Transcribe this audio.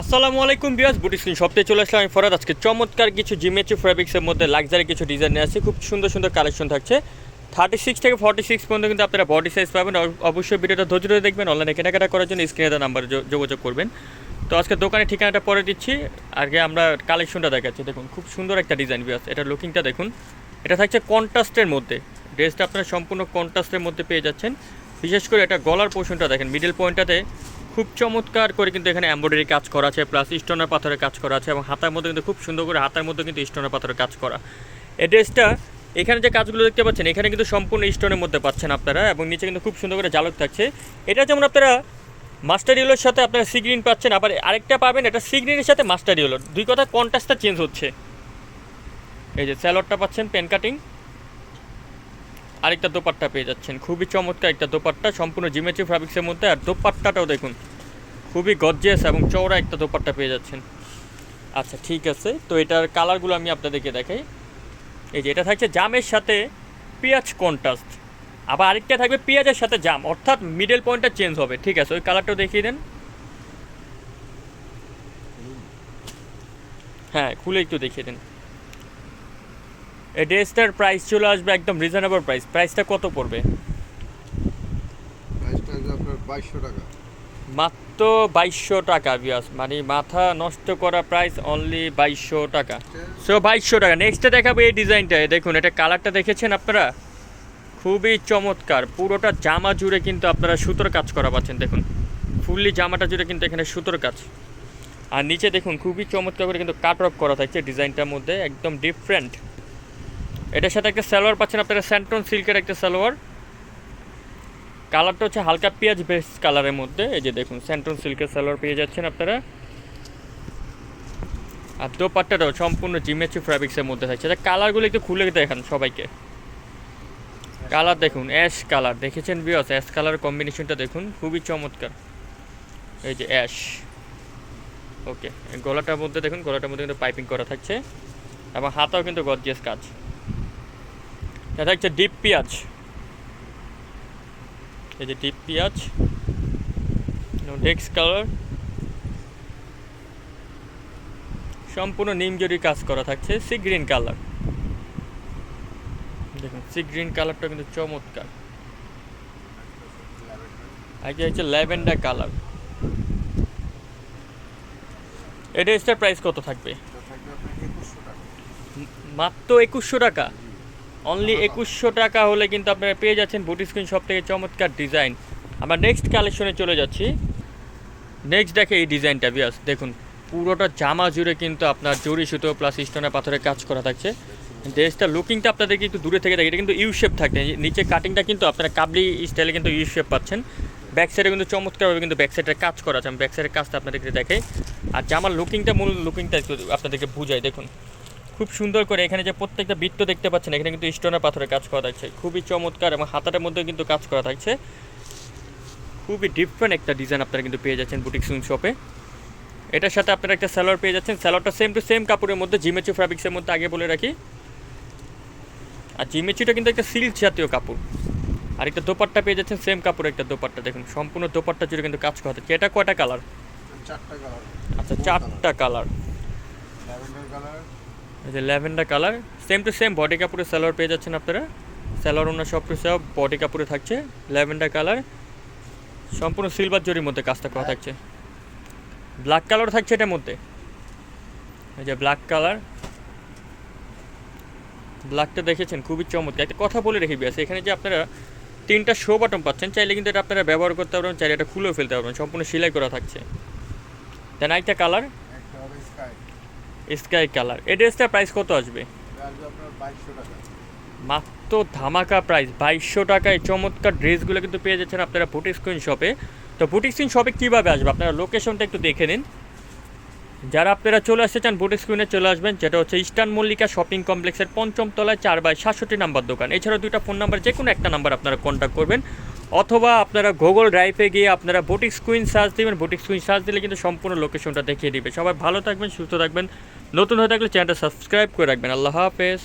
আসসালামু আলাইকুম বিয়াস বুটি স্ক্রিন সপ্তাহে চলে আসলাম আমি ফরাদ। আজকে চমৎকার কিছু জিমেচি ফ্যাব্রিক্সের মধ্যে লাক্সারি কিছু ডিজাইন নিয়ে আসছে। খুব সুন্দর সুন্দর কালেকশন থাকছে। থার্টি সিক্স থেকে ফর্টি সিক্স পর্যন্ত কিন্তু আপনারা বডি সাইজ পাবেন। অবশ্যই ভিডিওটা ধৈর্য ধরে দেখবেন অনলাইনে কেনাকাটা করার জন্য স্ক্রিনে দেওয়া নাম্বারে যোগাযোগ করবেন। তো আজকে দোকানের ঠিকানাটা পরে দিচ্ছি। আগে আমরা কালেকশনটা দেখাচ্ছি। দেখুন, খুব সুন্দর একটা ডিজাইন বিয়াস এটা লুকিংটা দেখুন। এটা থাকছে কন্ট্রাস্টের মধ্যে। ড্রেসটা আপনারা সম্পূর্ণ কন্ট্রাস্টের মধ্যে পেয়ে যাচ্ছেন। বিশেষ করে এটা গলার পোর্শনটা দেখেন। মিডল পয়েন্টটাতে খুব চমৎকার করে কিন্তু এখানে এমব্রয়ডারি কাজ করা আছে প্লাস স্টোনের পাথরের কাজ করা আছে এবং হাতার মধ্যে কিন্তু খুব সুন্দর করে হাতার মধ্যে কিন্তু স্টোনের পাথরের কাজ করা। এই ড্রেসটা এখানে যে কাজগুলো দেখতে পাচ্ছেন, এখানে কিন্তু সম্পূর্ণ স্টোনের মধ্যে পাচ্ছেন আপনারা এবং নিচে কিন্তু খুব সুন্দর করে জালক থাকছে। এটা যেমন আপনারা মাস্টার ইউলোর সাথে আপনারা সিগ্রিন পাচ্ছেন, আবার আরেকটা পাবেন, এটা সিগ্রিনের সাথে মাস্টার ইউলোর দুই কথা কন্ট্রাস্টটা চেঞ্জ হচ্ছে। এই যে স্যালোডটা পাচ্ছেন পেন কাটিং আরেকটা দোপাট্টা পেয়ে যাচ্ছেন। খুবই চমৎকার একটা দোপাট্টা, সম্পূর্ণ জিমেট্রি ফ্যাব্রিক্সের মধ্যে। আর দোপাট্টাটাও দেখুন, খুবই গর্জিয়াস এবং চওড়া একটা দোপাট্টা পেয়ে যাচ্ছেন। আচ্ছা ঠিক আছে, তো এটার কালারগুলো আমি আপনাদেরকে দেখাই। এই যে এটা থাকছে জামের সাথে পেঁয়াজ কন্ট্রাস্ট আবার আরেকটা থাকবে পেঁয়াজের সাথে জাম, অর্থাৎ মিডল পয়েন্টটা চেঞ্জ হবে। ঠিক আছে, ওই কালারটাও দেখিয়ে দেন। হ্যাঁ খুলে একটু দেখিয়ে দিন। এই ড্রেসটার প্রাইস চলে আসবে একদম রিজনেবল প্রাইস। প্রাইসটা কত পড়বে? মাত্র বাইশশো টাকা বিয়াস মানে মাথা নষ্ট করা প্রাইস অনলি বাইশশো টাকা। সো বাইশশো টাকা। নেক্সটে দেখাবো এই ডিজাইনটা। দেখুন এটা কালারটা দেখেছেন আপনারা? খুবই চমৎকার। পুরোটা জামা জুড়ে কিন্তু আপনারা সুতোর কাজ করা পাচ্ছেন দেখুন। ফুললি জামাটা জুড়ে কিন্তু এখানে সুতোর কাজ। আর নিচে দেখুন খুবই চমৎকার করে কিন্তু কাট অফ করা থাকছে ডিজাইনটার মধ্যে। একদম ডিফারেন্ট এটার সাথে একটা সালোয়ার পাচ্ছেন আপনারা স্যান্টন সিল্কের একটা সালোয়ার। কালারটা হচ্ছে হালকা পেঁয়াজ বেস কালারের মধ্যে। এই যে দেখুন, স্যান্টন সিল্কের সালোয়ার পেয়ে যাচ্ছেন আপনারা। আর দোপাট্টাটাও সম্পূর্ণ জিমেচি ফ্যাব্রিক্সের মধ্যে থাকছে। তা কালারগুলো একটু খুলে দেখান সবাইকে। কালার দেখুন অ্যাশ কালার। দেখেছেন বিয়স অ্যাশ কালার কম্বিনেশনটা দেখুন, খুবই চমৎকার। এই যে অ্যাশ ওকে গলাটার মধ্যে দেখুন, গলাটার মধ্যে কিন্তু পাইপিং করা থাকছে। এবং হাতাও কিন্তু গর্জিয়াস কাজ। এটা হচ্ছে ডিপ পেঁয়াজ। এই যে ডিপ পেঁয়াজ ডেক্স কালার সম্পূর্ণ নিম জরি কাজ করা থাকছে সি গ্রিন কালার। দেখুন সি গ্রিন কালারটা কিন্তু চমৎকার। আগে হচ্ছে ল্যাভেন্ডার কালার। এটা এক্সট্রা প্রাইস কত থাকবে? মাত্র একুশশো টাকা? অনলি একুশশো টাকা হলে কিন্তু আপনারা পেয়ে যাচ্ছেন বুটি স্ক্রিন শপ থেকে চমৎকার ডিজাইন আমরা নেক্সট কালেকশনে চলে যাচ্ছি। নেক্সট দেখে এই ডিজাইনটা বিয়াস দেখুন পুরোটা জামা জুড়ে কিন্তু আপনার জরি সুতো প্লাস স্টোনের পাথরের কাজ করা থাকছে। ড্রেসটা লুকিংটা আপনাদেরকে একটু দূরে থেকে থাকে এটা কিন্তু ইউ শেপ থাকে নিচে কাটিংটা কিন্তু আপনারা কাবলি স্টাইলে কিন্তু ইউ শেপ পাচ্ছেন। ব্যাক সাইডে কিন্তু চমৎকারভাবে কিন্তু ব্যাক সাইডের কাজ করা আছে। আমি ব্যাক সাইডের কাজটা আপনাদেরকে দেখাই। আর জামার লুকিংটা মূল লুকিংটা একটু আপনাদেরকে বুঝাই দেখুন। খুব সুন্দর করে এখানে যে প্রত্যেকটা বৃত্ত দেখতে পাচ্ছেন এখানে কিন্তু স্টোনের পাথরে কাজ করা থাকছে। খুবই চমৎকার এবং হাতাটার মধ্যে কিন্তু কাজ করা থাকছে। খুবই ডিফারেন্ট একটা ডিজাইন আপনারা কিন্তু পেয়ে যাচ্ছেন বুটিক সুইং শপে এটার সাথে আপনারা একটা স্যালোয়ার পেয়ে যাচ্ছেন। স্যালোয়ারটা সেম টু সেম কাপড়ের মধ্যে জিমেচি ফ্যাব্রিক্সের মধ্যে আগে বলে রাখি। আর জিমেচিটা কিন্তু একটা সিল্ক জাতীয় কাপড়। আর একটা দোপাট্টা পেয়ে যাচ্ছেন সেম কাপড়ের একটা দোপাট্টা। দেখুন সম্পূর্ণ দোপাট্টা জুড়ে কিন্তু কাজ করা থাকছে। এটা কয়টা কালার কালার আচ্ছা চারটা কালার এই যে lavender colour same to same body কাপড়ের সালোয়ার পেয়ে যাচ্ছেন আপনারা। সালোয়ার অন্য সব কিছু সব বডি কাপড়ে থাকছে, ল্যাভেন্ডার কালার। সম্পূর্ণ সিলভার জরির মধ্যে কাজটা করা থাকছে। ব্ল্যাক কালার থাকছে এটার মধ্যে। এই যে ব্ল্যাক কালার ব্ল্যাকটা দেখেছেন, খুবই চমৎকার। একটা কথা বলে রেখে বিয়াস, এখানে যে আপনারা তিনটা শো বাটন পাচ্ছেন, চাইলে কিন্তু এটা আপনারা ব্যবহার করতে পারবেন, চাইলে এটা খুলেও ফেলতে পারবেন, সম্পূর্ণ সেলাই করা থাকছে। দেন একটা কালার স্কাই কালার এই ড্রেসটা প্রাইস কত আসবে? মাত্র ধামাকা প্রাইস বাইশশো টাকায়। চমৎকার ড্রেসগুলো কিন্তু পেয়ে যাচ্ছেন আপনারা বুটিক স্ক্রিন শপে তো বুটিক স্ক্রিন শপে কীভাবে আসবে? আপনারা লোকেশনটা একটু দেখে নিন। যারা আপনারা চলে আসতে চান বুটিক স্ক্রিনে চলে আসবেন, যেটা হচ্ছে ইস্টার্ন মল্লিকা শপিং কমপ্লেক্সের পঞ্চম তলায় চার বাই সাতষট্টি নাম্বার দোকান। এছাড়াও দুইটা ফোন নাম্বার যে কোনো একটা নাম্বার আপনারা কন্ট্যাক্ট করবেন। অথবা আপনারা গুগল ড্রাইভে গিয়ে আপনারা বুটিক স্ক্রিন সার্চ দিবেন। বুটিক স্ক্রিন সার্চ দিলে কিন্তু সম্পূর্ণ লোকেশনটা দেখিয়ে দিবে। সবাই ভালো থাকবেন, সুস্থ থাকবেন। নতুন হয়ে থাকলে চ্যানেলটা সাবস্ক্রাইব করে রাখবেন। আল্লাহ হাফেজ।